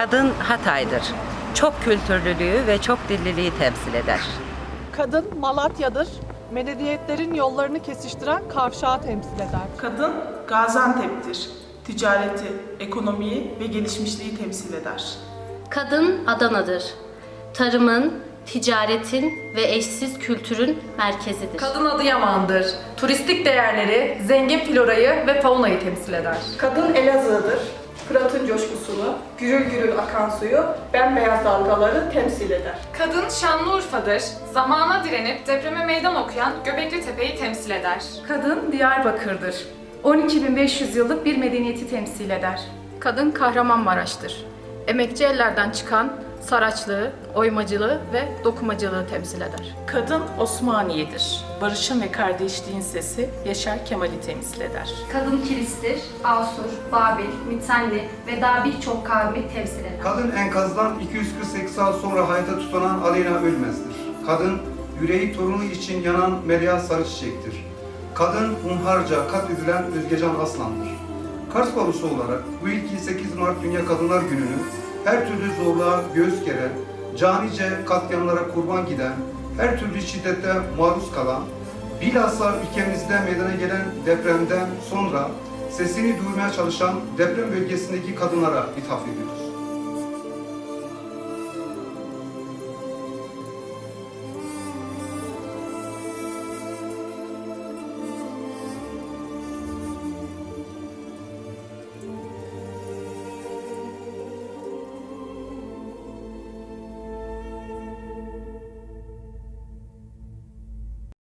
Kadın Hatay'dır. Çok kültürlülüğü ve çok dilliliği temsil eder. Kadın Malatya'dır. Medeniyetlerin yollarını kesiştiren kavşağı temsil eder. Kadın Gaziantep'tir. Ticareti, ekonomiyi ve gelişmişliği temsil eder. Kadın Adana'dır. Tarımın, ticaretin ve eşsiz kültürün merkezidir. Kadın Adıyaman'dır. Turistik değerleri, zengin florayı ve faunayı temsil eder. Kadın Elazığ'dır. Fırat'ın coşkusunu, gürül gürül akan suyu, bembeyaz dalgaları temsil eder. Kadın Şanlıurfa'dır. Zamana direnip depreme meydan okuyan Göbekli Tepe'yi temsil eder. Kadın Diyarbakır'dır. 12.500 yıllık bir medeniyeti temsil eder. Kadın Kahramanmaraş'tır. Emekçi ellerden çıkan saraçlığı, oymacılığı ve dokumacılığı temsil eder. Kadın Osmaniye'dir. Barışın ve kardeşliğin sesi Yaşar Kemal'i temsil eder. Kadın Kilis'tir, Asur, Babil, Mitanni ve daha birçok kavmi temsil eder. Kadın enkazdan 248 saat sonra hayata tutanan Aleyna Ölmez'dir. Kadın yüreği torunu için yanan Melia Sarıçiçek'tir. Kadın hunharca katledilen Özgecan Aslan'dır. Kars Balosu olarak bu ilki 8 Mart Dünya Kadınlar Günü'nü her türlü zorluğa göğüs geren, canice katliamlara kurban giden, her türlü şiddete maruz kalan, bilhassa ülkemizde meydana gelen depremden sonra sesini duyurmaya çalışan deprem bölgesindeki kadınlara ithaf ediyoruz.